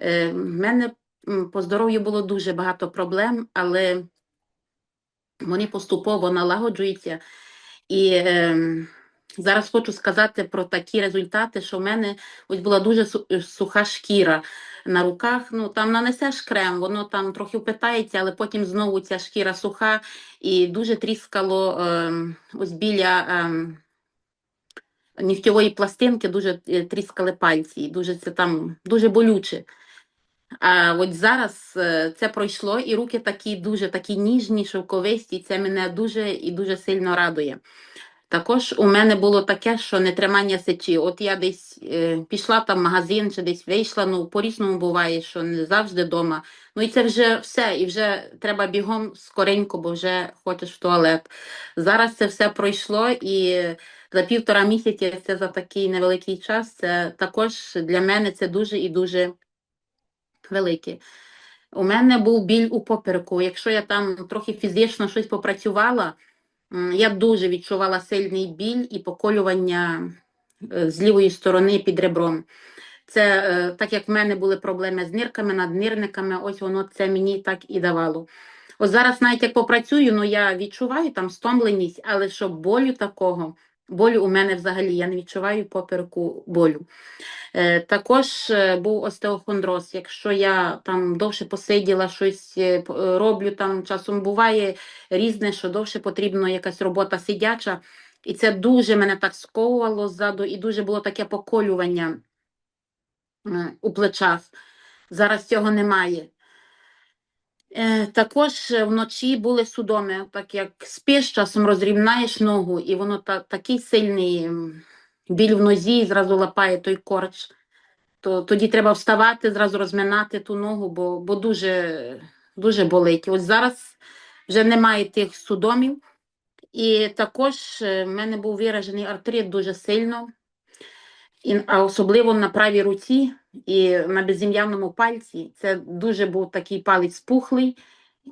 Е, в мене по здоров'ю було дуже багато проблем, але вони поступово налагоджуються. І е, зараз хочу сказати про такі результати, що в мене ось була дуже е, суха шкіра на руках. Ну там нанесеш крем, воно там трохи впитається, але потім знову ця шкіра суха і дуже тріскало е, ось біля. Е, Нігтєвої пластинки дуже е, тріскали пальці, дуже це там дуже болюче. А от зараз е, це пройшло, і руки такі дуже такі ніжні, шовковисті. Це мене дуже і дуже сильно радує. Також у мене було таке, що нетримання сечі. От я десь е, пішла там в магазин чи десь вийшла, ну по-різному буває, що не завжди вдома. Ну і це вже все, і вже треба бігом скоренько, бо вже хочеш в туалет. Зараз це все пройшло, і за півтора місяця це за такий невеликий час. Це також для мене це дуже і дуже велике. У мене був біль у попереку. Якщо я там трохи фізично щось попрацювала, я дуже відчувала сильний біль і поколювання е, з лівої сторони під ребром. Це е, так як в мене були проблеми з нирками, наднирниками, ось воно це мені так і давало. Ось зараз, навіть як попрацюю, ну я відчуваю там стомленість, але щоб болю такого, болю у мене взагалі я не відчуваю попереку болю. Е, Також е, був остеохондроз. Якщо я там довше посиділа, щось е, е, роблю, там часом буває різне, що довше потрібна якась робота сидяча. І це дуже мене так сковувало ззаду, і дуже було таке поколювання у плечах. Зараз цього немає. Е, також е, вночі були судоми, так як спиш, часом розрівнаєш ногу, і воно та, такий сильний біль в нозі, і зразу лапає той корч. То тоді треба вставати, зразу розминати ту ногу, бо, бо дуже, дуже болить. Ось зараз вже немає тих судомів. І також е, в мене був виражений артрит дуже сильно, і, а особливо на правій руці і на безім'яному пальці. Це дуже був такий палець пухлий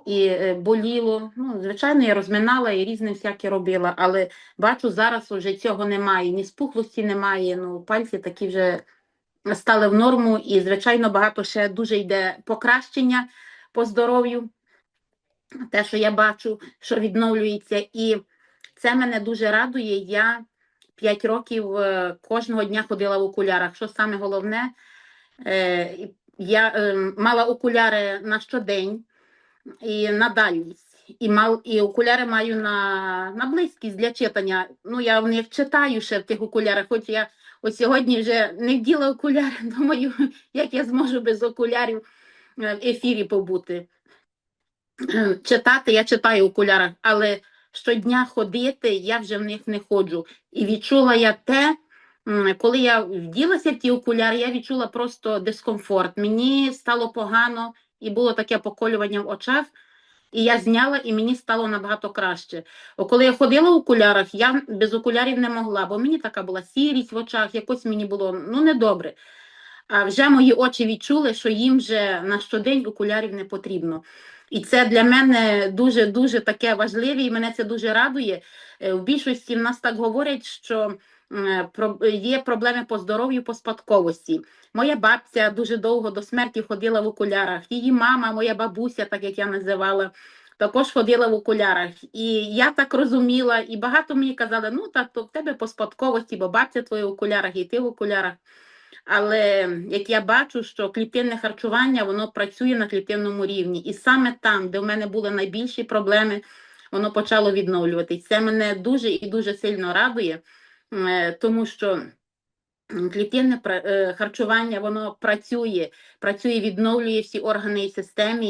і е, боліло. Ну, звичайно, я розминала і різне всяке робила, але бачу, зараз вже цього немає, ні спухлості немає. Ну, пальці такі вже стали в норму, і, звичайно, багато ще дуже йде покращення по здоров'ю. Те, що я бачу, що відновлюється, і це мене дуже радує. Я 5 років е, кожного дня ходила в окулярах. Що саме головне, я е, мала окуляри на щодень і на дальність. І, мал, і окуляри маю на, на близькість для читання. Ну, я в них читаю ще в тих окулярах, хоч я ось сьогодні вже не вділа окуляри, думаю, як я зможу без окулярів е, в ефірі побути. Е, Читати я читаю в окулярах, але щодня ходити я вже в них не ходжу. І відчула я те, коли я вділася в ті окуляри, я відчула просто дискомфорт. Мені стало погано і було таке поколювання в очах. І я зняла, і мені стало набагато краще. Коли я ходила в окулярах, я без окулярів не могла, бо мені така була сірість в очах, якось мені було ну недобре. А вже мої очі відчули, що їм вже на щодень окулярів не потрібно. І це для мене дуже дуже таке важливе, і мене це дуже радує. Е, В більшості в нас так говорять, що є проблеми по здоров'ю, по спадковості. Моя бабця дуже довго до смерті ходила в окулярах. Її мама, моя бабуся, так як я називала, також ходила в окулярах. І я так розуміла, і багато мені казали, ну так, то в тебе по спадковості, бо бабця твоя в окулярах, і ти в окулярах. Але як я бачу, що клітинне харчування воно працює на клітинному рівні, і саме там, де в мене були найбільші проблеми, воно почало відновлюватись. Це мене дуже і дуже сильно радує, е, тому що клітинне е, харчування воно працює, працює, відновлює всі органи і системи.